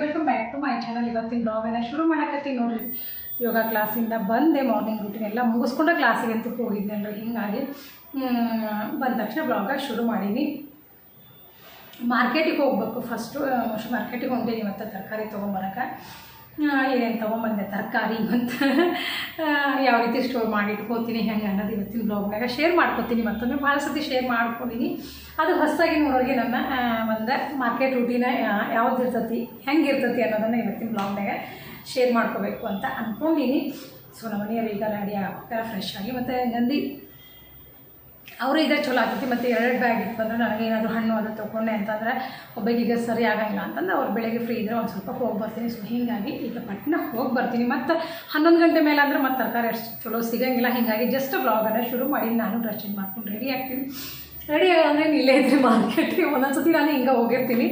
Welcome back to my channel ಇವತ್ತಿನ ಬ್ಲಾಗನ್ನ ಶುರು ಮಾಡಕತ್ತೀನಿ ನೋಡ್ರಿ. ಯೋಗ ಕ್ಲಾಸಿಂದ ಬಂದೆ ಮಾರ್ನಿಂಗ್ ರೂಟೀನ್ ಎಲ್ಲ ಮುಗಿಸ್ಕೊಂಡೆ ಕ್ಲಾಸಿಗೆ ಅಂತ ಹೋಗಿದ್ನಲ್ರಿ ಹಿಂಗಾಗಿ ಬಂದ ತಕ್ಷಣ ಬ್ಲಾಗ ಶುರು ಮಾಡೀನಿ. ಮಾರ್ಕೆಟಿಗೆ ಹೋಗ್ಬೇಕು ಫಸ್ಟು ಮಾರ್ಕೆಟಿಗೆ ಹೋಗ್ತೀನಿ ಇವತ್ತು ತರಕಾರಿ ತೊಗೊಂಬರಕ್ಕೆ ಏನೇನು ತೊಗೊಂಬಂದೆ, ತರಕಾರಿ ಅಂತ. ಯಾವ ರೀತಿ ಸ್ಟೋರ್ ಮಾಡಿ ಇಟ್ಕೋತೀನಿ, ಹೆಂಗೆ ಅನ್ನೋದು ಇವತ್ತಿನ ಬ್ಲಾಗ್ನಾಗ ಶೇರ್ ಮಾಡ್ಕೊತೀನಿ ಮತ್ತೊಮ್ಮೆ. ಭಾಳ ಸತಿ ಶೇರ್ ಮಾಡ್ಕೊಂಡಿನಿ. ಅದು ಹೊಸದಾಗಿ ನೋಡೋರಿಗೆ ನನ್ನ ಒಂದು ಮಾರ್ಕೆಟ್ ರೂಟಿನ ಯಾವ್ದು ಇರ್ತೈತಿ, ಹೆಂಗೆ ಇರ್ತೈತಿ ಅನ್ನೋದನ್ನು ಇವತ್ತಿನ ಬ್ಲಾಗ್ನಾಗ ಶೇರ್ ಮಾಡ್ಕೋಬೇಕು ಅಂತ ಅಂದ್ಕೊಂಡಿನಿ ಸೊ ನಮ್ಮ ಮನೆಯವರು ಈಗ ರೆಡಿ ಆಗ್ತಾರೆ ಫ್ರೆಶ್ ಆಗಿ. ಮತ್ತು ನಂದಿ ಅವರು ಇದೇ ಚಲೋ ಆಗ್ತೈತಿ, ಮತ್ತು ಎರಡು ಬ್ಯಾಗ್ ಇತ್ತು ಅಂದ್ರೆ ನನಗೇನಾದರೂ ಹಣ್ಣು ಅದು ತೊಗೊಂಡೆ ಅಂತಂದ್ರೆ ಒಬ್ಬರಿಗೆ ಸರಿ ಆಗಂಗಿಲ್ಲ ಅಂತಂದ್ರೆ ಅವ್ರು ಬೆಳಗ್ಗೆ ಫ್ರೀ ಇದ್ದರೆ ಒಂದು ಸ್ವಲ್ಪ ಹೋಗಿ ಬರ್ತೀನಿ. ಸೊ ಹೀಗಾಗಿ ಈಗ ಪಟ್ನ ಹೋಗಿ ಬರ್ತೀನಿ. ಮತ್ತು ಹನ್ನೊಂದು ಗಂಟೆ ಮೇಲೆ ಅಂದ್ರೆ ಮತ್ತು ತರಕಾರಿ ಅಷ್ಟು ಚಲೋ ಸಿಗಂಗಿಲ್ಲ. ಹೀಗಾಗಿ ಜಸ್ಟ್ ಬ್ಲಾಗನ್ನು ಶುರು ಮಾಡಿ, ನಾನು ಡ್ರೆಸ್ ಚೇಂಜ್ ಮಾಡ್ಕೊಂಡು ರೆಡಿ ಆಗ್ತೀನಿ. ರೆಡಿ ಅಂದರೆ ಇಲ್ಲೇ ಇದ್ರೆ ಮಾರ್ಕೆಟ್ಗೆ ಒಂದೊಂದು ಸತಿ ನಾನು ಹಿಂಗೆ ಹೋಗಿರ್ತೀನಿ.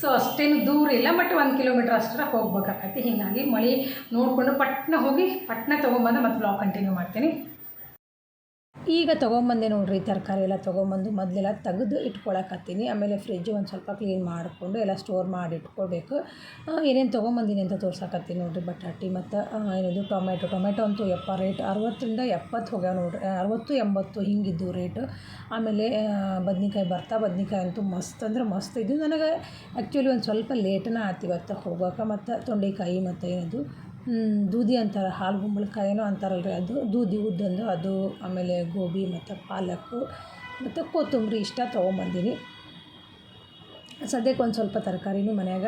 ಸೊ ಅಷ್ಟೇನು ದೂರ ಇಲ್ಲ ಬಟ್ ಒಂದು ಕಿಲೋಮೀಟ್ರ್ ಅಷ್ಟರ ಹೋಗ್ಬೇಕಾಗತ್ತೆ. ಹೀಗಾಗಿ ಮಳೆ ನೋಡಿಕೊಂಡು ಪಟ್ನ ಹೋಗಿ, ಪಟ್ನ ತೊಗೊಂಬಂದು ಮತ್ತೆ ಬ್ಲಾಗ್ ಕಂಟಿನ್ಯೂ ಮಾಡ್ತೀನಿ. ಈಗ ತೊಗೊಂಬಂದೆ ನೋಡ್ರಿ ತರಕಾರಿ ಎಲ್ಲ ತೊಗೊಂಬಂದು ಮೊದಲೆಲ್ಲ ತೆಗೆದು ಇಟ್ಕೊಳಕತ್ತೀನಿ. ಆಮೇಲೆ ಫ್ರಿಜ್ ಒಂದು ಸ್ವಲ್ಪ ಕ್ಲೀನ್ ಮಾಡಿಕೊಂಡು ಎಲ್ಲ ಸ್ಟೋರ್ ಮಾಡಿ ಇಟ್ಕೊಳ್ಬೇಕು ಏನೇನು ತೊಗೊಂಬಂದಿನಿ ಅಂತ ತೋರ್ಸಕತ್ತೀನಿ ನೋಡ್ರಿ ಬಟಾಟಿ ಮತ್ತು ಏನದು ಟೊಮೆಟೊ ಟೊಮೆಟೊ ಅಂತೂ ಎಪ್ಪ ರೇಟ್ ಅರವತ್ತರಿಂದ ಎಪ್ಪತ್ತು ಹೋಗ್ಯಾವ ನೋಡ್ರಿ. ಅರವತ್ತು, ಎಂಬತ್ತು ಹಿಂಗಿದ್ದು ರೇಟು ಆಮೇಲೆ ಬದ್ನಿಕಾಯಿ ಬರ್ತಾ ಬದ್ನಿಕಾಯಿ ಅಂತೂ ಮಸ್ತ್ ಅಂದ್ರೆ ಮಸ್ತ್. ಇದು ನನಗೆ ಆ್ಯಕ್ಚುಲಿ ಒಂದು ಸ್ವಲ್ಪ ಲೇಟನ ಆತು ಇವತ್ತು ಹೋಗೋಕೆ. ಮತ್ತು ತೊಂಡೆಕಾಯಿ ಮತ್ತು ಏನದು ದೂದಿ ಅಂತಾರೆ, ಹಾಲು ಗುಂಬಳಕಾಯಿ ಅಂತಾರಲ್ಲ ರೀ ಅದು. ದೂದಿ ಉದ್ದಂದು ಅದು, ಆಮೇಲೆ ಗೋಬಿ ಮತ್ತು ಪಾಲಕ್ಕು ಮತ್ತು ಕೊತ್ತಂಬರಿ ಇಷ್ಟ ತೊಗೊಂಬಂದೀನಿ. ಸದ್ಯಕ್ಕೆ ಒಂದು ಸ್ವಲ್ಪ ತರಕಾರಿನೂ ಮನ್ಯಾಗ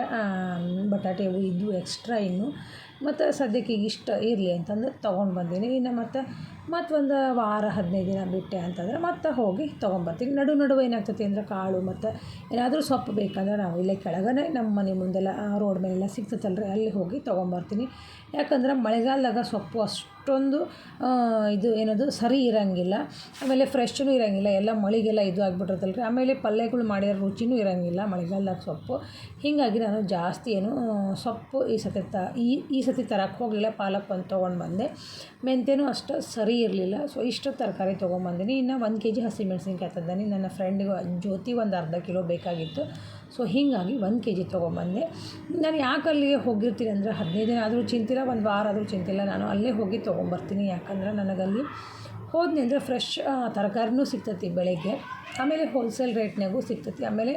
ಬಟಾಟೆ ಇದ್ದು ಎಕ್ಸ್ಟ್ರಾ ಇನ್ನು. ಮತ್ತು ಸದ್ಯಕ್ಕೆ ಈಗ ಇಷ್ಟ ಇರಲಿ ಅಂತಂದು ತೊಗೊಂಡು ಬಂದೀನಿ. ಇನ್ನು ಮತ್ತು ಮತ್ತೊಂದು ವಾರ ಹದಿನೈದು ದಿನ ಬಿಟ್ಟೆ ಅಂತಂದ್ರೆ ಮತ್ತೆ ಹೋಗಿ ತೊಗೊಂಬರ್ತೀನಿ ನಡು ನಡುವೆ ಏನಾಗ್ತೈತಿ ಅಂದರೆ ಕಾಳು ಮತ್ತು ಏನಾದರೂ ಸೊಪ್ಪು ಬೇಕಂದ್ರೆ ನಾವು ಇಲ್ಲೇ ಕೆಳಗನೆ ನಮ್ಮ ಮನೆ ಮುಂದೆಲ್ಲ ರೋಡ್ ಮೇಲೆಲ್ಲ ಸಿಗ್ತೈತಲ್ರಿ, ಅಲ್ಲಿ ಹೋಗಿ ತೊಗೊಂಬರ್ತೀನಿ ಯಾಕಂದ್ರೆ ಮಳೆಗಾಲದಾಗ ಸೊಪ್ಪು ಅಷ್ಟೊಂದು ಇದು ಏನದು ಸರಿ ಇರೋಂಗಿಲ್ಲ. ಆಮೇಲೆ ಫ್ರೆಶ್ನೂ ಇರೋಂಗಿಲ್ಲ, ಎಲ್ಲ ಮಳೆಗೆಲ್ಲ ಇದು ಆಗಿಬಿಟ್ಟಿರ್ತಲ್ರಿ. ಆಮೇಲೆ ಪಲ್ಯಗಳು ಮಾಡಿರೋ ರುಚಿನೂ ಇರೋಂಗಿಲ್ಲ ಮಳೆಗಾಲದಾಗ ಸೊಪ್ಪು. ಹೀಗಾಗಿ ನಾನು ಜಾಸ್ತಿ ಏನು ಸೊಪ್ಪು ಈ ಸತತ ಈ ಈ ಸತಿ ತರಕ್ಕೆ ಹೋಗಲಿಲ್ಲ, ಪಾಲಕ್ ಒಂದು ತೊಗೊಂಡು ಬಂದೆ. ಮೆಂತ್ಯನೂ ಅಷ್ಟು ಸರಿ ಇರಲಿಲ್ಲ. ಸೊ ಇಷ್ಟು ತರಕಾರಿ ತೊಗೊಂಬಂದಿನಿ. ಇನ್ನು ಒಂದು ಕೆ ಜಿ ಹಸಿಮೆಣ್ಸಿನ್ಕಾಯಿ ತಂದಿನಿ. ನನ್ನ ಫ್ರೆಂಡ್ಗೆ ಜ್ಯೋತಿ ಒಂದು ಅರ್ಧ ಕಿಲೋ ಬೇಕಾಗಿತ್ತು. ಸೊ ಹೀಗಾಗಿ ಒಂದು ಕೆ ಜಿ ತೊಗೊಂಬಂದೆ. ನಾನು ಯಾಕೆ ಅಲ್ಲಿಗೆ ಹೋಗಿರ್ತೀನಿ ಅಂದರೆ ಹದಿನೈದು ದಿನ ಆದರೂ ಚಿಂತಿಲ್ಲ, ಒಂದು ವಾರ ಆದರೂ ಚಿಂತಿಲ್ಲ. ನಾನು ಅಲ್ಲೇ ಹೋಗಿ ತೊಗೊಂಬರ್ತೀನಿ. ಯಾಕಂದ್ರೆ ನನಗಲ್ಲಿ ಹೋದ್ನಿ ಅಂದರೆ ಫ್ರೆಶ್ ತರಕಾರಿನೂ ಸಿಗ್ತೈತಿ ಬೆಳಗ್ಗೆ. ಆಮೇಲೆ ಹೋಲ್ಸೇಲ್ ರೇಟ್ನಾಗೂ ಸಿಗ್ತೈತಿ. ಆಮೇಲೆ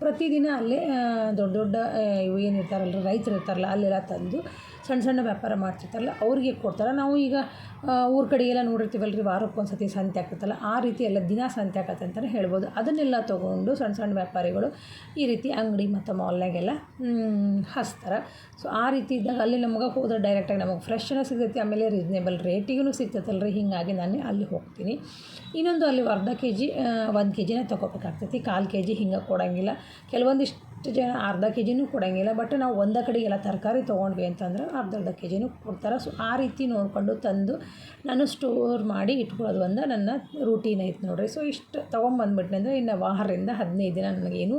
ಪ್ರತಿದಿನ ಅಲ್ಲೇ ದೊಡ್ಡ ದೊಡ್ಡ ಇವು ಏನು ಇರ್ತಾರಲ್ಲ ರೈತರು ಇರ್ತಾರಲ್ಲ ಅಲ್ಲೆಲ್ಲ ತಂದು ಸಣ್ಣ ಸಣ್ಣ ವ್ಯಾಪಾರ ಮಾಡ್ತಿರ್ತಾರಲ್ಲ, ಅವ್ರಿಗೆ ಕೊಡ್ತಾರೆ. ನಾವು ಈಗ ಊರ ಎಲ್ಲ ನೋಡಿರ್ತೀವಲ್ಲ ರೀ ವಾರಕ್ಕೊಂದು ಸತಿ ಸಂತೆ ಆಗ್ತೈತಲ್ಲ ಆ ರೀತಿ ಎಲ್ಲ ದಿನ ಸಂತೆ ಆಗತ್ತೆ ಅಂತಲೇ ಹೇಳ್ಬೋದು. ಅದನ್ನೆಲ್ಲ ತೊಗೊಂಡು ಸಣ್ಣ ಸಣ್ಣ ವ್ಯಾಪಾರಿಗಳು ಈ ರೀತಿ ಅಂಗಡಿ ಮತ್ತು ಮಾಲ್ನಾಗೆಲ್ಲ ಹಚ್ತಾರೆ. ಸೊ ಆ ರೀತಿ ಇದ್ದಾಗ ಅಲ್ಲಿ ನಮ್ಗೆ ಹೋದ್ರೆ ಡೈರೆಕ್ಟಾಗಿ ನಮಗೆ ಫ್ರೆಶ್ನ ಸಿಗ್ತೈತಿ, ಆಮೇಲೆ ರೀಸ್ನೇಬಲ್ ರೇಟಿಗೂ ಸಿಗ್ತೈತಲ್ಲ ರೀ ಹೀಗಾಗಿ ನಾನು ಅಲ್ಲಿ ಹೋಗ್ತೀನಿ. ಇನ್ನೊಂದು ಅಲ್ಲಿ ಅರ್ಧ ಕೆ ಜಿ ಒಂದು ಕೆ ಜಿನೇ ತೊಗೋಬೇಕಾಗ್ತೈತಿ. ಕಾಲು ಕೆ ಜಿ ಹಿಂಗೆ ಕೊಡೋಂಗಿಲ್ಲ. ಕೆಲವೊಂದಿಷ್ಟು ಜನ ಅರ್ಧ ಕೆ ಜಿನೂ ಕೊಡೋಂಗಿಲ್ಲ ಬಟ್ ನಾವು ಒಂದೇ ಕಡೆಗೆಲ್ಲ ತರಕಾರಿ ತೊಗೊಂಡ್ವಿ ಅಂತಂದ್ರೆ ಅರ್ಧ ಅರ್ಧ ಕೆ ಜಿನೂ ಕೊಡ್ತಾರೆ. ಸೊ ಆ ರೀತಿ ನೋಡಿಕೊಂಡು ತಂದು ನಾನು ಸ್ಟೋರ್ ಮಾಡಿ ಇಟ್ಕೊಳ್ಳೋದು ಒಂದು ನನ್ನ ರೂಟೀನ್ ಐತೆ ನೋಡಿರಿ. ಸೊ ಇಷ್ಟು ತೊಗೊಂಬಂದ್ಬಿಟ್ನೆ ಅಂದರೆ ಇನ್ನು ವಾರದಿಂದ ಹದಿನೈದು ದಿನ ನನಗೇನು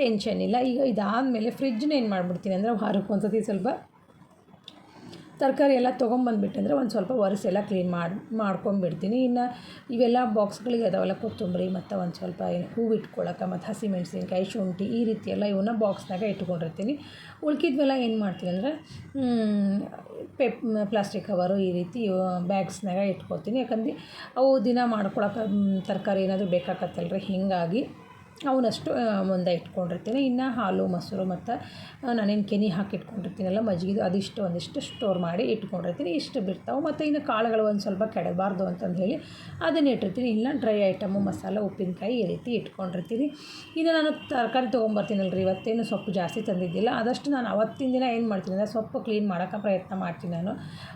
ಟೆನ್ಷನ್ ಇಲ್ಲ. ಈಗ ಇದಾದಮೇಲೆ ಫ್ರಿಜ್ನ ಏನು ಮಾಡಿಬಿಡ್ತೀನಿ ಅಂದರೆ ವಾರಕ್ಕೆ ಒಂದು ಸತಿ ಸ್ವಲ್ಪ ತರಕಾರಿ ಎಲ್ಲ ತೊಗೊಂಬಂದ್ಬಿಟ್ಟು ಅಂದರೆ ಒಂದು ಸ್ವಲ್ಪ ಒರೆಸೆಲ್ಲ ಕ್ಲೀನ್ ಮಾಡಿ ಮಾಡ್ಕೊಂಬಿಡ್ತೀನಿ ಇನ್ನು ಇವೆಲ್ಲ ಬಾಕ್ಸ್ಗಳಿಗೆ ಅದಾವಲ್ಲ, ಕೊತ್ತಂಬರಿ ಮತ್ತು ಒಂದು ಸ್ವಲ್ಪ ಏನು ಹೂವು ಇಟ್ಕೊಳಕ್ಕೆ ಮತ್ತು ಹಸಿಮೆಣ್ಸಿನ್ಕಾಯಿ ಶುಂಠಿ ಈ ರೀತಿ ಎಲ್ಲ ಇವನ್ನ ಬಾಕ್ಸ್ನಾಗ ಇಟ್ಕೊಂಡಿರ್ತೀನಿ. ಉಳ್ಕಿದ್ವೆಲ್ಲ ಏನು ಮಾಡ್ತೀನಿ ಅಂದರೆ ಪೆಪ್ ಪ್ಲಾಸ್ಟಿಕ್ ಕವರು ಈ ರೀತಿ ಬ್ಯಾಗ್ಸ್ನಾಗ ಇಟ್ಕೊತೀನಿ. ಯಾಕಂದ್ರೆ ಅವು ದಿನ ಮಾಡ್ಕೊಳಕ್ಕೆ ತರಕಾರಿ ಏನಾದರೂ ಬೇಕಾಗತ್ತಲ್ರಿ ಹೀಗಾಗಿ ಅವನಷ್ಟು ಮುಂದೆ ಇಟ್ಕೊಂಡಿರ್ತೀನಿ. ಇನ್ನು ಹಾಲು, ಮೊಸರು ಮತ್ತು ನಾನೇನು ಕೆನಿ ಹಾಕಿ ಇಟ್ಕೊಂಡಿರ್ತೀನಲ್ಲ, ಮಜ್ಜಿಗೆದು ಅದಿಷ್ಟು ಒಂದಿಷ್ಟು ಸ್ಟೋರ್ ಮಾಡಿ ಇಟ್ಕೊಂಡಿರ್ತೀನಿ. ಇಷ್ಟು ಬಿಡ್ತಾವೆ. ಮತ್ತು ಇನ್ನು ಕಾಳುಗಳು ಒಂದು ಸ್ವಲ್ಪ ಕೆಡಬಾರ್ದು ಅಂತಂದು ಹೇಳಿ ಅದನ್ನು ಇಟ್ಟಿರ್ತೀನಿ. ಇಲ್ಲ ಡ್ರೈ ಐಟಮು ಮಸಾಲೆ, ಉಪ್ಪಿನಕಾಯಿ ಈ ರೀತಿ ಇಟ್ಕೊಂಡಿರ್ತೀನಿ. ಇನ್ನು ನಾನು ತರಕಾರಿ ತೊಗೊಂಬರ್ತೀನಲ್ಲ ರೀ ಇವತ್ತೇನು ಸೊಪ್ಪು ಜಾಸ್ತಿ ತಂದಿದ್ದಿಲ್ಲ. ಆದಷ್ಟು ನಾನು ಅವತ್ತಿನ ದಿನ ಏನು ಮಾಡ್ತೀನಿ ಅಂದರೆ ಸೊಪ್ಪು ಕ್ಲೀನ್ ಮಾಡೋಕ್ಕೆ ಪ್ರಯತ್ನ ಮಾಡ್ತೀನಿ ನಾನು.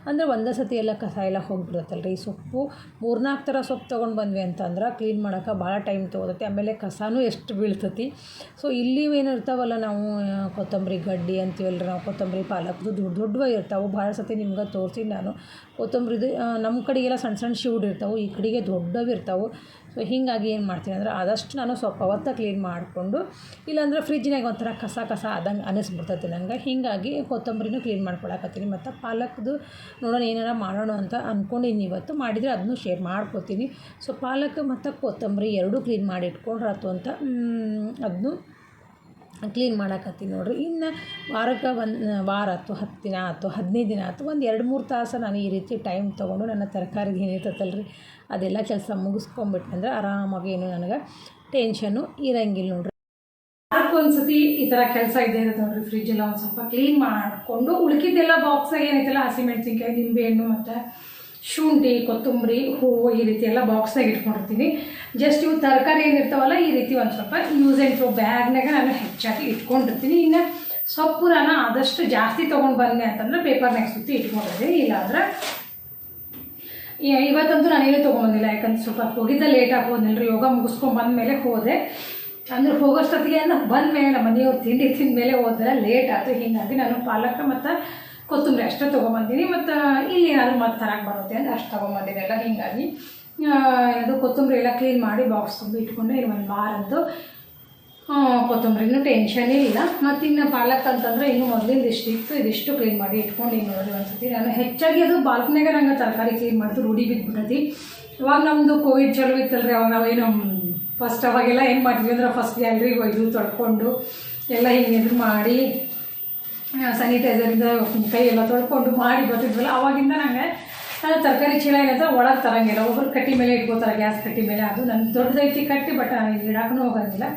ಅಂದರೆ ಒಂದೇ ಸತಿ ಎಲ್ಲ ಕಸ ಎಲ್ಲ ಹೋಗಿಬಿಡುತ್ತಲ್ಲ ರೀ ಸೊಪ್ಪು ಮೂರ್ನಾಲ್ಕು ಥರ ಸೊಪ್ಪು ತೊಗೊಂಡು ಬಂದ್ವಿ ಅಂತಂದ್ರೆ ಕ್ಲೀನ್ ಮಾಡೋಕ್ಕೆ ಭಾಳ ಟೈಮ್ ತೊಗೊತೈತಿ. ಆಮೇಲೆ ಕಸನೂ ಎಷ್ಟು ಬೀಳ್ತತಿ. ಸೊ ಇಲ್ಲಿ ಏನು ಇರ್ತಾವಲ್ಲ ನಾವು ಕೊತ್ತಂಬರಿ ಗಡ್ಡಿ ಅಂತೀವಲ್ಲ ನಾವು, ಕೊತ್ತಂಬರಿ ಪಾಲಕ್ದು ದೊಡ್ಡ ದೊಡ್ಡವ ಇರ್ತಾವೆ. ಭಾಳ ಸತಿ ನಿಮ್ಗೆ ತೋರಿಸಿ ನಾನು. ಕೊತ್ತಂಬರಿದು ನಮ್ಮ ಕಡೆಗೆಲ್ಲ ಸಣ್ಣ ಸಣ್ಣ ಶಿವ್ಡು ಇರ್ತಾವೆ. ಈ ಕಡೆಗೆ ದೊಡ್ಡವು ಇರ್ತಾವೆ. ಸೊ ಹೀಗಾಗಿ ಏನು ಮಾಡ್ತೀನಿ ಅಂದರೆ ಆದಷ್ಟು ನಾನು ಸ್ವಲ್ಪ ಹೊತ್ತ ಕ್ಲೀನ್ ಮಾಡಿಕೊಂಡು, ಇಲ್ಲಾಂದ್ರೆ ಫ್ರಿಜ್ನಾಗ ಒಂಥರ ಕಸ ಕಸ ಆದಂಗೆ ಅನಿಸ್ಬಿಡ್ತೈತಿ ನಂಗೆ. ಹೀಗಾಗಿ ಕೊತ್ತಂಬರಿನೂ ಕ್ಲೀನ್ ಮಾಡ್ಕೊಳಕತ್ತೀನಿ. ಮತ್ತು ಪಾಲಕ್ದು ನೋಡೋಣ ಏನಾರ ಮಾಡೋಣ ಅಂತ ಅಂದ್ಕೊಂಡಿನಿ ಇವತ್ತು. ಮಾಡಿದರೆ ಅದನ್ನು ಶೇರ್ ಮಾಡ್ಕೊತೀನಿ. ಸೊ ಪಾಲಕ್ ಮತ್ತು ಕೊತ್ತಂಬರಿ ಎರಡೂ ಕ್ಲೀನ್ ಮಾಡಿ ಇಟ್ಕೊಂಡ್ರಾತು ಅಂತ ಅದನ್ನು ಕ್ಲೀನ್ ಮಾಡಕತ್ತೀನಿ ನೋಡಿರಿ. ಇನ್ನು ವಾರಕ್ಕೆ ಒಂದು, ವಾರ ಆಯ್ತು ಹತ್ತು ದಿನ ಆಯ್ತು ಹದಿನೈದು ದಿನ ಆಯ್ತು ಒಂದು ಎರಡು ಮೂರು ತಾಸು ನಾನು ಈ ರೀತಿ ಟೈಮ್ ತೊಗೊಂಡು ನನ್ನ ತರಕಾರಿಗೆ ಏನಿರ್ತೈತಲ್ಲ ರೀ ಅದೆಲ್ಲ ಕೆಲಸ ಮುಗಿಸ್ಕೊಂಬಿಟ್ಟೆ ಅಂದ್ರೆ ಆರಾಮಾಗಿ ಏನು ನನಗೆ ಟೆನ್ಷನ್ನು ಇರಂಗಿಲ್ಲ ನೋಡ್ರಿ. ಒಂದು ಸತಿ ಈ ಥರ ಕೆಲಸ ಇದೆ ಇರುತ್ತೆ ನೋಡ್ರಿ ಫ್ರಿಜ್ ಎಲ್ಲ ಒಂದು ಸ್ವಲ್ಪ ಕ್ಲೀನ್ ಮಾಡಿಕೊಂಡು ಉಳ್ಕಿದ್ದೆಲ್ಲ ಬಾಕ್ಸಾಗ ಏನೈತಲ್ಲ ಹಸಿಮೆಣಸಿನ್ಕಾಯಿ ನಿಂಬೆಹಣ್ಣು ಮತ್ತು ಶುಂಠಿ, ಕೊತ್ತಂಬರಿ, ಹೂವು ಈ ರೀತಿ ಎಲ್ಲ ಬಾಕ್ಸ್ನಾಗ ಇಟ್ಕೊಂಡಿರ್ತೀನಿ. ಜಸ್ಟ್ ಇವು ತರಕಾರಿ ಏನಿರ್ತಾವಲ್ಲ ಈ ರೀತಿ ಒಂದು ಸ್ವಲ್ಪ ಯೂಸ್ ಆ್ಯಂಡ್ ಥ್ರೋ ಬ್ಯಾಗ್ನಾಗ ನಾನು ಹೆಚ್ಚಾಗಿ ಇಟ್ಕೊಂಡಿರ್ತೀನಿ. ಇನ್ನು ಸೊಪ್ಪು ನಾನು ಆದಷ್ಟು ಜಾಸ್ತಿ ತೊಗೊಂಡು ಬಂದೆ ಅಂತಂದ್ರೆ ಪೇಪರ್ನಾಗ ಸುತ್ತಿ ಇಟ್ಕೊಂಡಿರ್ತೀನಿ ಇಲ್ಲಾಂದ್ರೆ ಇವತ್ತಂತೂ ನಾನೇನು ತೊಗೊಂಬಂದಿಲ್ಲ ಯಾಕಂದ್ರೆ ಸ್ವಲ್ಪ ಹೋಗಿದ್ದ ಲೇಟ್ ಆಗೋದ್ನಲ್ರಿ ಯೋಗ ಮುಗಿಸ್ಕೊಂಡು ಬಂದಮೇಲೆ ಹೋದೆ. ಅಂದ್ರೆ ಹೋಗೋಷ್ಟೊತ್ತಿಗೆ ಬಂದ ಮೇಲೆ ನಮ್ಮ ಮನೆಯವ್ರು ತಿಂಡಿ ತಿಂದ ಮೇಲೆ ಹೋದ್ರೆ ಲೇಟ್ ಆಯ್ತು ಹೀಗಾಗಿ ನಾನು ಪಾಲಕ ಮತ್ತು ಕೊತ್ತಂಬರಿ ಅಷ್ಟೇ ತೊಗೊಂಬಂದಿನಿ ಮತ್ತು ಇಲ್ಲಿ ಏನಾದರೂ ಮತ್ತೆ ತರಕ್ಕೆ ಬರುತ್ತೆ ಅಂತ ಅಷ್ಟು ತೊಗೊಂಬಂದಿನಿ ಎಲ್ಲ. ಹಿಂಗಾಗಿ ಅದು ಕೊತ್ತಂಬರಿ ಎಲ್ಲ ಕ್ಲೀನ್ ಮಾಡಿ ಬಾಕ್ಸ್ ತುಂಬ ಇಟ್ಕೊಂಡು ಇನ್ನು ಒಂದು ವಾರದ್ದು ಕೊತ್ತಂಬರಿನೂ ಟೆನ್ಷನ್ ಇಲ್ಲ. ಮತ್ತು ಇನ್ನು ಪಾಲಕ್ ಅಂತಂದ್ರೆ ಇನ್ನು ಮೊದಲಿಂದ ಇಷ್ಟಿತ್ತು, ಇದಿಷ್ಟು ಕ್ಲೀನ್ ಮಾಡಿ ಇಟ್ಕೊಂಡು ನೋಡಿ ಒಂದ್ಸತಿ. ನಾನು ಹೆಚ್ಚಾಗಿ ಅದು ಬಾಲ್ಕನಿಗೆ ನಂಗೆ ತರಕಾರಿ ಕ್ಲೀನ್ ಮಾಡಿದ್ರು ರೂಢಿ ಬಿದ್ದುಬಿಟ್ಟತಿ ಇವಾಗ ನಮ್ಮದು ಕೋವಿಡ್ ಚಲೋ ಇತ್ತಲ್ರಿ, ಅವಾಗ ನಾವೇನು ಫಸ್ಟ್ ಅವಾಗೆಲ್ಲ ಏನು ಮಾಡ್ತೀವಿ ಅಂದ್ರೆ ಫಸ್ಟ್ ಗ್ಯಾಲ್ರಿಗೆ ಒಯ್ದು ತೊಳ್ಕೊಂಡು ಎಲ್ಲ ಹಿಂಗೆ ಮಾಡಿ ಸ್ಯಾನಿಟೈಸರಿಂದ ಕೈ ಎಲ್ಲ ತೊಳ್ಕೊಂಡು ಮಾಡಿ ಬರ್ತಿದ್ವಲ್ಲ, ಅವಾಗಿಂದ ನಂಗೆ ನಾನು ತರಕಾರಿ ಚೀಲ ಏನಂತ ಒಳಗೆ ತರಂಗಿಲ್ಲ. ಒಬ್ಬರು ಕಟ್ಟಿ ಮೇಲೆ ಇಟ್ಕೋತಾರೆ, ಗ್ಯಾಸ್ ಕಟ್ಟಿ ಮೇಲೆ. ಅದು ನನ್ನ ದೊಡ್ಡದೈತಿ ಕಟ್ಟಿ ಬಟ್ ನಾನು ಇಡಾಕೂ ಹೋಗಂಗಿಲ್ಲ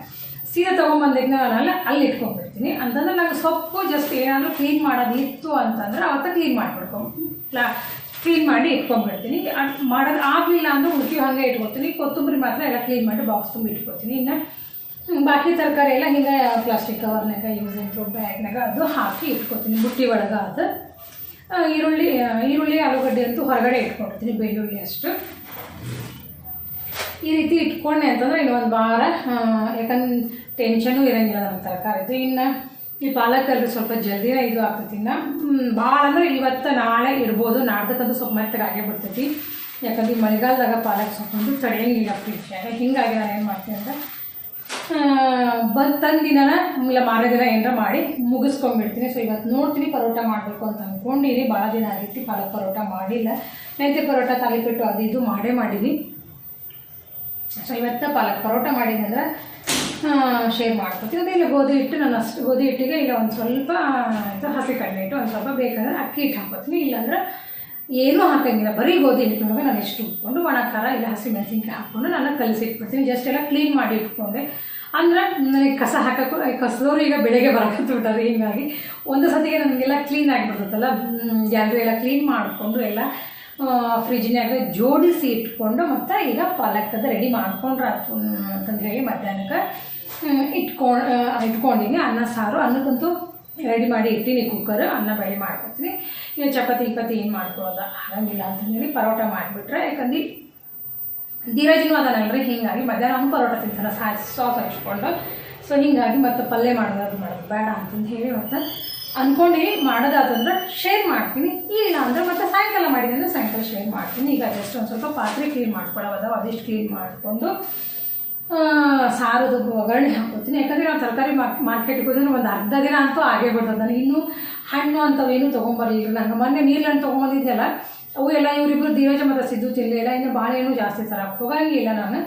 ಸೀದಾ ತೊಗೊಂಬಂದಿದ್ದ ನಾನು ಅಲ್ಲಿ ಇಟ್ಕೊಂಡ್ಬಿಡ್ತೀನಿ. ಅಂತಂದ್ರೆ ನಂಗೆ ಸೊಪ್ಪು ಜಸ್ಟ್ ಏನಾದರೂ ಕ್ಲೀನ್ ಮಾಡೋದು ಇತ್ತು ಅಂತಂದ್ರೆ ಅವತ್ತ ಕ್ಲೀನ್ ಮಾಡಿಬಿಡ್ಕೊ ಪ್ಲಾ ಕ್ಲೀನ್ ಮಾಡಿ ಇಟ್ಕೊಂಡ್ಬಿಡ್ತೀನಿ. ಅದು ಮಾಡೋದು ಆಗಲಿಲ್ಲ ಅಂದ್ರೆ ಉಳ್ಕಿ ಹಾಗೆ ಇಟ್ಕೊತೀನಿ ಕೊತ್ತಂಬರಿ ಮಾತ್ರ ಎಲ್ಲ ಕ್ಲೀನ್ ಮಾಡಿ ಬಾಕ್ಸ್ ತುಂಬ ಇಟ್ಕೊತೀನಿ ಇನ್ನು ಬಾಕಿ ತರಕಾರಿ ಎಲ್ಲ ಹಿಂಗೆ ಪ್ಲಾಸ್ಟಿಕ್ ಕವರ್ನಾಗ ಯೂಸ್ ಆ್ಯಂಡ್ ಬ್ಯಾಗ್ನಾಗ ಅದು ಹಾಕಿ ಇಟ್ಕೊತೀನಿ, ಬುಟ್ಟಿ ಒಳಗೆ ಅದು. ಈರುಳ್ಳಿ ಈರುಳ್ಳಿ, ಆಲೂಗಡ್ಡೆ ಅಂತೂ ಹೊರಗಡೆ ಇಟ್ಕೊಂಡಿರ್ತೀನಿ ಬೆಳ್ಳುಳ್ಳಿ ಅಷ್ಟು. ಈ ರೀತಿ ಇಟ್ಕೊಂಡೆ ಅಂತಂದ್ರೆ ಇನ್ನೊಂದು ವಾರ ಯಾಕಂದ್ರೆ ಟೆನ್ಷನು ಇರಂಗಿಲ್ಲ ನಮ್ಮ ತರಕಾರಿದು. ಇನ್ನು ಈ ಪಾಲಕಲ್ಲಿ ಸ್ವಲ್ಪ ಜಲ್ದಿನೇ ಇದು ಆಗ್ತೈತಿ ಇನ್ನು. ಭಾಳ ಅಂದ್ರೆ ಇವತ್ತು ನಾಳೆ ಇಡ್ಬೋದು, ನಾಡ್ದಕ್ಕಂತೂ ಸ್ವಲ್ಪ ಮೆತ್ತಗೆ ಆಗೇ ಬಿಡ್ತೈತಿ. ಯಾಕಂದ್ರೆ ಈ ಮಳೆಗಾಲದಾಗ ಪಾಲಕ್ ಸೊಪ್ಪಂದು ತಡೆಯಂಗಿಲ್ಲ ಫ್ರಿಜ್ನಾಗ ಹಿಂಗಾಗಿ ನಾನು ಏನು ಮಾಡ್ತೀನಿ ಅಂದ್ರೆ ಬಂದು ತಂದಿನ ಇಲ್ಲ ಮಾರೇ ದಿನ ಏನಾರ ಮಾಡಿ ಮುಗಿಸ್ಕೊಂಡ್ಬಿಡ್ತೀನಿ. ಸೊ ಇವತ್ತು ನೋಡ್ತೀನಿ ಪರೋಟ ಮಾಡಬೇಕು ಅಂತ ಅಂದ್ಕೊಂಡಿರಿ ಭಾಳ ದಿನ ಆಗಿತ್ತು ಪಾಲಕ್ ಪರೋಟ ಮಾಡಿಲ್ಲ. ಮೆಂತ್ಯ ಪರೋಟ ತಾಲಿಪೆಟ್ಟು ಅದು ಇದು ಮಾಡೇ ಮಾಡೀನಿ ಸೊ ಇವತ್ತು ಪಾಲಕ್ ಪರೋಟ ಮಾಡಿದ್ರೆ ಅಂದ್ರೆ ಶೇರ್ ಮಾಡ್ಕೊತೀವಿ ಅದೇ ಇಲ್ಲ, ಗೋಧಿ ಹಿಟ್ಟು ನಾನು ಅಷ್ಟು, ಗೋಧಿ ಹಿಟ್ಟಿಗೆ ಇಲ್ಲ, ಒಂದು ಸ್ವಲ್ಪ ಹಸಿ ಕಡಲೆ ಇಟ್ಟು ಒಂದು ಸ್ವಲ್ಪ ಬೇಕಂದ್ರೆ ಅಕ್ಕಿ ಹಿಟ್ಟು ಹಾಕೋತೀನಿ. ಇಲ್ಲಾಂದ್ರೆ ಏನೂ ಹಾಕಂಗಿಲ್ಲ ಬರೀ ಗೋಧಿ ಹಿಟ್ಟಿನೊಳಗೆ ನಾನು ಎಷ್ಟು ಉಟ್ಕೊಂಡು ಒಣ ಖಾರ ಇಲ್ಲ ಹಸಿ ಮೆಣಸಿನ್ಕಾಯಿ ಹಾಕ್ಕೊಂಡು ನಾನು ಕಲಸಿ ಇಟ್ಬಿಡ್ತೀನಿ. ಜಸ್ಟ್ ಎಲ್ಲ ಕ್ಲೀನ್ ಮಾಡಿ ಇಟ್ಕೊಂಡೆ. ಅಂದ್ರೆ ನನಗೆ ಕಸ ಹಾಕೋಕ್ಕೂ ಕಸದವ್ರು ಈಗ ಬೆಳಗ್ಗೆ ಬರಕತ್ಬಿಟ್ಟಾರೆ ಹೀಗಾಗಿ ಒಂದು ಸತಿಗೆ ನನಗೆಲ್ಲ ಕ್ಲೀನ್ ಆಗಿಬಿಡ್ತೈತಲ್ಲ ಎಲ್ಲರೂ ಎಲ್ಲ ಕ್ಲೀನ್ ಮಾಡಿಕೊಂಡು ಎಲ್ಲ ಫ್ರಿಜ್ನಾಗ ಜೋಡಿಸಿ ಇಟ್ಕೊಂಡು ಮತ್ತು ಈಗ ಪಾಲಕದ ರೆಡಿ ಮಾಡ್ಕೊಂಡ್ರೆ ಆಯ್ತು ಅಂತಂದು ಹೇಳಿ ಮಧ್ಯಾಹ್ನಕ್ಕೆ ಇಟ್ಕೊಂಡು ಇಟ್ಕೊಂಡಿನಿ. ಅನ್ನ, ಸಾರು, ಅನ್ನಕ್ಕಂತೂ ರೆಡಿ ಮಾಡಿ ಇಟ್ಟಿನಿ ಕುಕ್ಕರ್ ಅನ್ನ ಬೇಳೆ ಮಾಡ್ಕೊತೀನಿ. ಈಗ ಚಪಾತಿ ಇಪ್ಪತ್ತಿ ಏನು ಮಾಡ್ಕೊಳ್ಳೋದ ಆಗಂಗಿಲ್ಲ ಹೇಳಿ ಪರೋಟ ಮಾಡಿಬಿಟ್ರೆ ಯಾಕಂದ್ರೆ ಧೀರಜ್ನೂ ಅದನ್ನಲ್ರಿ ಹೀಗಾಗಿ ಮಧ್ಯಾಹ್ನ ಪರೋಟ ತಿಂತಾನೆ ಸಾಸ್ ಸಾಸ್ ಹಚ್ಕೊಂಡು. ಸೊ ಹೀಗಾಗಿ ಮತ್ತು ಪಲ್ಯ ಮಾಡೋದು ಮಾಡೋದು ಬೇಡ ಅಂತಂದು ಹೇಳಿ ಮತ್ತು ಅಂದ್ಕೊಂಡು ಮಾಡೋದಾದಂದ್ರೆ ಶೇರ್ ಮಾಡ್ತೀನಿ. ಇಲ್ಲ ಅಂದರೆ ಮತ್ತೆ ಸಾಯಂಕಾಲ ಮಾಡಿದೆ ಅಂದರೆ ಸಾಯಂಕಾಲ ಶೇರ್ ಮಾಡ್ತೀನಿ. ಈಗ ಜಸ್ಟ್ ಒಂದು ಸ್ವಲ್ಪ ಪಾತ್ರೆ ಕ್ಲೀನ್ ಮಾಡ್ಕೊಳ್ಳೋದು ಅದಿಷ್ಟು ಕ್ಲೀನ್ ಮಾಡಿಕೊಂಡು ಸಾರದ ಒಗ್ಗರಣೆ ಹಾಕೋತೀನಿ ಯಾಕಂದರೆ ನಾವು ತರಕಾರಿ ಮಾರ್ಕೆಟ್ಗೆ ಹೋದ್ರೆ ಒಂದು ಅರ್ಧ ದಿನ ಅಂತೂ ಆಗೇ ಬಿಡ್ತದೆ ನಾನು ಇನ್ನೂ ಹಣ್ಣು ಅಂಥವೇನು ತೊಗೊಂಬರಲಿಲ್ಲ. ನಂಗೆ ಮೊನ್ನೆ ನೀರ್ಲಣ್ಣು ತೊಗೊಂಬಂದಿದ್ದೆಲ್ಲ ಅವು ಎಲ್ಲ ಇವರಿಬ್ಬರು ಧೀರಜ ಮತ್ತು ಸಿದ್ದು ತಿನ್ನಲಿಲ್ಲ ಇನ್ನು ಬಾಳೆಹಣ್ಣು ಜಾಸ್ತಿ ತರಕ್ಕೆ ಹೋಗಂಗಿಲ್ಲ ನಾನು.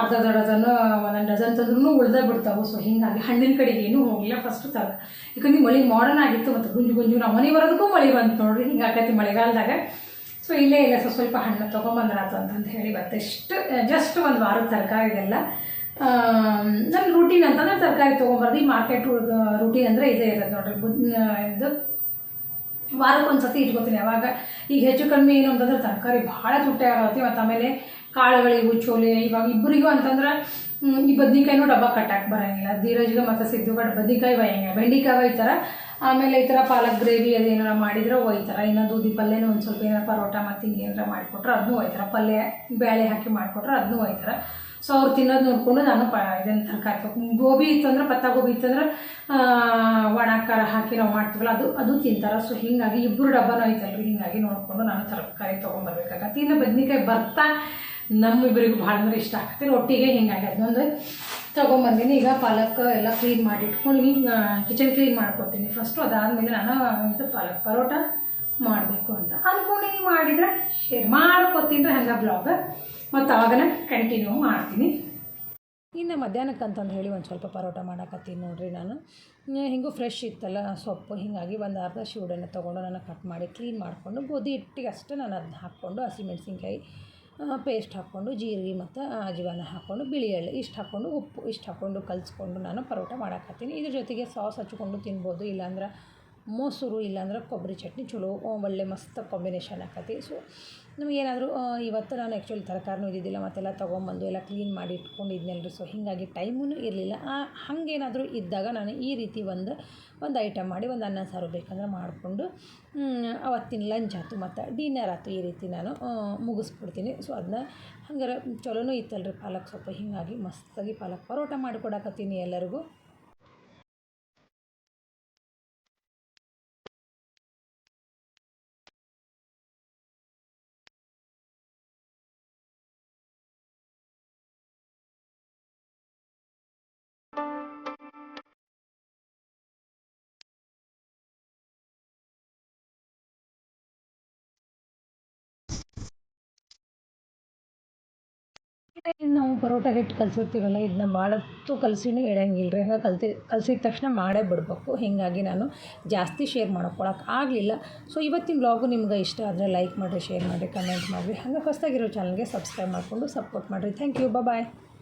ಅರ್ಧ ಡಜನ್ ಒಂದೊಂದು ಡಜನ್ ತಂದ್ರೂ ಉಳ್ದ ಬಿಡ್ತಾವೆ. ಸೊ ಹೀಗಾಗಿ ಹಣ್ಣಿನ ಕಡೆಗೆ ಏನೂ ಹೋಗಿಲ್ಲ ಫಸ್ಟು ತರ ಯಾಕಂದ್ರೆ ಮಳೆ ಮಾಡರ್ನ್ ಆಗಿತ್ತು ಮತ್ತು ಗುಂಜು ಗುಂಜು ನಮ್ಮ ಮನೆ ಬರೋದಕ್ಕೂ ಮಳೆ ಬಂತು ನೋಡ್ರಿ. ಹಿಂಗಾಗೈತಿ ಮಳೆಗಾಲದಾಗ. ಸೊ ಇಲ್ಲೇ ಇಲ್ಲ. ಸೊ ಸ್ವಲ್ಪ ಹಣ್ಣು ತೊಗೊಂಬಂದ್ರಾತು ಅಂತಂದು ಹೇಳಿ, ಮತ್ತೆಷ್ಟು ಜಸ್ಟ್ ಒಂದು ವಾರದ ತರಕಾರಿ ಇದೆಲ್ಲ. ನನ್ನ ರೂಟೀನ್ ಅಂತಂದ್ರೆ ತರಕಾರಿ ತೊಗೊಂಬರ್ದು, ಈ ಮಾರ್ಕೆಟ್ ರೂಟೀನ್ ಅಂದರೆ ಇದೇ ಇರೋದು ನೋಡ್ರಿ. ಬುದ್ ಇದು ವಾರಕ್ಕೆ ಒಂದು ಸತಿ ಇಟ್ಕೊತೀನಿ ಅವಾಗ. ಈಗ ಹೆಚ್ಚು ಕಡಿಮೆ ಏನು ಅಂತಂದ್ರೆ ತರಕಾರಿ ಭಾಳ ತುಟ್ಟೆ ಆಗತ್ತೆ. ಮತ್ತು ಆಮೇಲೆ ಕಾಳುಗಳಿವು ಚೋಲೆ ಇವಾಗ ಇಬ್ಬರಿಗೂ ಅಂತಂದ್ರೆ ಈ ಬದ್ನಿಕಾಯಿನೂ ಡಬ್ಬ ಕಟ್ಟಕ್ಕೆ ಬರೋಂಗಿಲ್ಲ. ಧೀರಜ್ಗೆ ಮತ್ತು ಸಿದ್ದುಗಡ್ ಬದ್ನಿಕಾಯಿ ಒಯ್ಯಂಗಿಲ್ಲ. ಬೆಂಡಿಕಾಯಿ ಒಯ್ತಾರೆ. ಆಮೇಲೆ ಈ ಥರ ಪಾಲಕ್ ಗ್ರೇವಿ ಅದೇನಾರ ಮಾಡಿದ್ರೆ ಒಯ್ತಾರೆ. ಇನ್ನೊಂದು ದೂದಿ ಪಲ್ಯನೂ ಒಂದು ಸ್ವಲ್ಪ ಏನಾರ ಪರೋಟ ಮತ್ತು ಹಿಂಗೆ ಏನಾರ ಮಾಡಿಕೊಟ್ರೆ ಅದನ್ನೂ ಒಯ್ತಾರೆ. ಪಲ್ಯ ಬೇಳೆ ಹಾಕಿ ಮಾಡಿಕೊಟ್ರೆ ಅದನ್ನೂ ಒಯ್ತಾರೆ. ಸೊ ಅವ್ರು ತಿನ್ನೋದು ನೋಡಿಕೊಂಡು ನಾನು ಪ ಇದನ್ನು ತರಕಾರಿ ಗೋಬಿ ಗೋಬಿ ಇತ್ತಂದ್ರೆ ಪತ್ತ ಗೋಬಿ ಇತ್ತಂದ್ರೆ ಆ, ಒಣ ಖಾರ ಹಾಕಿ ನಾವು ಮಾಡ್ತೀವಲ್ಲ ಅದು ಅದು ತಿಂತಾರೆ. ಸೊ ಹಿಂಗಾಗಿ ಇಬ್ಬರು ಡಬ್ಬನೂ ಐತಲ್ರಿ ಹೀಗಾಗಿ ನೋಡಿಕೊಂಡು ನಾನು ತರಕಾರಿ ತೊಗೊಂಡ್ಬರ್ಬೇಕಾಗತ್ತೆ ಇನ್ನು ಬದ್ನಿಕಾಯಿ ಬರ್ತಾ ನಮ್ಮಿಬ್ಬರಿಗೂ ಭಾಳ ಅಂದ್ರೆ ಇಷ್ಟ ಆಗ್ತೀನಿ ಒಟ್ಟಿಗೆ ಹಿಂಗಾಗಿ ಅದನ್ನೊಂದು ತೊಗೊಂಬಂದಿನಿ ಈಗ ಪಾಲಕ್ ಎಲ್ಲ ಕ್ಲೀನ್ ಮಾಡಿ ಇಟ್ಕೊಂಡು ಕಿಚನ್ ಕ್ಲೀನ್ ಮಾಡ್ಕೊತೀನಿ ಫಸ್ಟು ಅದಾದಮೇಲೆ ನಾನು ಇದು ಪಾಲಕ್ ಪರೋಟ ಮಾಡಬೇಕು ಅಂತ. ಅಂದ್ಕೊಂಡು ಮಾಡಿದರೆ ಶೇರ್ ಮಾಡ್ಕೊತೀನಿ ಹೆಂಗ ಬ್ಲಾಗ್ ಮತ್ತು ಅವಾಗನೇ ಕಂಟಿನ್ಯೂ ಮಾಡ್ತೀನಿ. ಇನ್ನು ಮಧ್ಯಾಹ್ನಕ್ಕೆ ಅಂತಂದು ಹೇಳಿ ಒಂದು ಸ್ವಲ್ಪ ಪರೋಟ ಮಾಡಕತ್ತೀನಿ ನೋಡಿರಿ ನಾನು. ಹಿಂಗೂ ಫ್ರೆಶ್ ಇತ್ತಲ್ಲ, ಸೊಪ್ಪು ಹೀಗಾಗಿ ಒಂದು ಅರ್ಧ ಶಿವಡನ್ನು ತೊಗೊಂಡು ನಾನು ಕಟ್ ಮಾಡಿ ಕ್ಲೀನ್ ಮಾಡಿಕೊಂಡು ಗೋಧಿ ಹಿಟ್ಟಿಗೆ ಅಷ್ಟೇ ನಾನು ಅದನ್ನ ಹಾಕ್ಕೊಂಡು ಹಸಿಮೆಣ್ಸಿನ್ಕಾಯಿ ಪೇಸ್ಟ್ ಹಾಕ್ಕೊಂಡು, ಜೀರಿಗೆ ಮತ್ತು ಅಜ್ವಾನ ಹಾಕ್ಕೊಂಡು, ಬಿಳಿ ಎಳ್ಳು ಇಷ್ಟು ಹಾಕ್ಕೊಂಡು, ಉಪ್ಪು ಇಷ್ಟು ಹಾಕ್ಕೊಂಡು ಕಲಿಸ್ಕೊಂಡು ನಾನು ಪರೋಟ ಮಾಡಕತ್ತೀನಿ. ಇದ್ರ ಜೊತೆಗೆ ಸಾಸ್ ಹಚ್ಕೊಂಡು ತಿನ್ಬೋದು, ಇಲ್ಲಾಂದ್ರೆ ಮೊಸರು ಇಲ್ಲಾಂದ್ರೆ ಕೊಬ್ಬರಿ ಚಟ್ನಿ ಚಲೋ ಒಳ್ಳೆ ಮಸ್ತ್ ಕಾಂಬಿನೇಷನ್ ಆಕತಿ. ಸೊ ನಮಗೇನಾದರೂ ಇವತ್ತು ನಾನು ಆ್ಯಕ್ಚುಲಿ ತರಕಾರಿನೂ ಇದ್ದಿದ್ದಿಲ್ಲ, ಮತ್ತೆಲ್ಲ ತೊಗೊಂಬಂದು ಎಲ್ಲ ಕ್ಲೀನ್ ಮಾಡಿ ಇಟ್ಕೊಂಡಿದ್ನಲ್ರಿ. ಸೊ ಹೀಗಾಗಿ ಟೈಮೂ ಇರಲಿಲ್ಲ. ಹಾಗೇನಾದರೂ ಇದ್ದಾಗ ನಾನು ಈ ರೀತಿ ಒಂದು ಒಂದು ಐಟಮ್ ಮಾಡಿ, ಒಂದು ಅನ್ನ ಸಾರು ಬೇಕಂದ್ರೆ ಮಾಡಿಕೊಂಡು ಅವತ್ತಿನ ಲಂಚ್ ಆಯ್ತು, ಮತ್ತು ಡಿನ್ನರ್ ಆಯ್ತು ಈ ರೀತಿ ನಾನು ಮುಗಿಸ್ಬಿಡ್ತೀನಿ. ಸೊ ಅದನ್ನ ಹಂಗಾರೆ ಚಲೋನೂ ಇತ್ತಲ್ರಿ ಪಾಲಕ್ ಸೊಪ್ಪು. ಹೀಗಾಗಿ ಮಸ್ತಾಗಿ ಪಾಲಕ್ ಪರೋಟ ಮಾಡಿಕೊಡಕತ್ತೀನಿ ಎಲ್ಲರಿಗೂ. ನಾವು ಪರೋಟ ಹಿಟ್ಟು ಕಲಸಿರ್ತೀವಲ್ಲ ಇದನ್ನ ಮಾಡತ್ತು ಕಲಸಿನೂ ಇಡಂಗಿಲ್ಲ ರೀ ಹಂಗೆ ಕಲ್ತಿ, ಕಲಸಿದ ತಕ್ಷಣ ಮಾಡೇ ಬಿಡಬೇಕು. ಹೀಗಾಗಿ ನಾನು ಜಾಸ್ತಿ ಶೇರ್ ಮಾಡ್ಕೊಳಕ್ಕೆ ಆಗಲಿಲ್ಲ. ಸೊ ಇವತ್ತಿನ ಬ್ಲಾಗು ನಿಮ್ಗೆ ಇಷ್ಟ ಆದರೆ ಲೈಕ್ ಮಾಡಿರಿ ಶೇರ್ ಮಾಡಿರಿ ಕಮೆಂಟ್ ಮಾಡಿರಿ. ಹಂಗೆ ಹೊಸದಾಗಿರೋ ಚಾನಲ್ಗೆ ಸಬ್ಸ್ಕ್ರೈಬ್ ಮಾಡಿಕೊಂಡು ಸಪೋರ್ಟ್ ಮಾಡಿರಿ. Thank you bye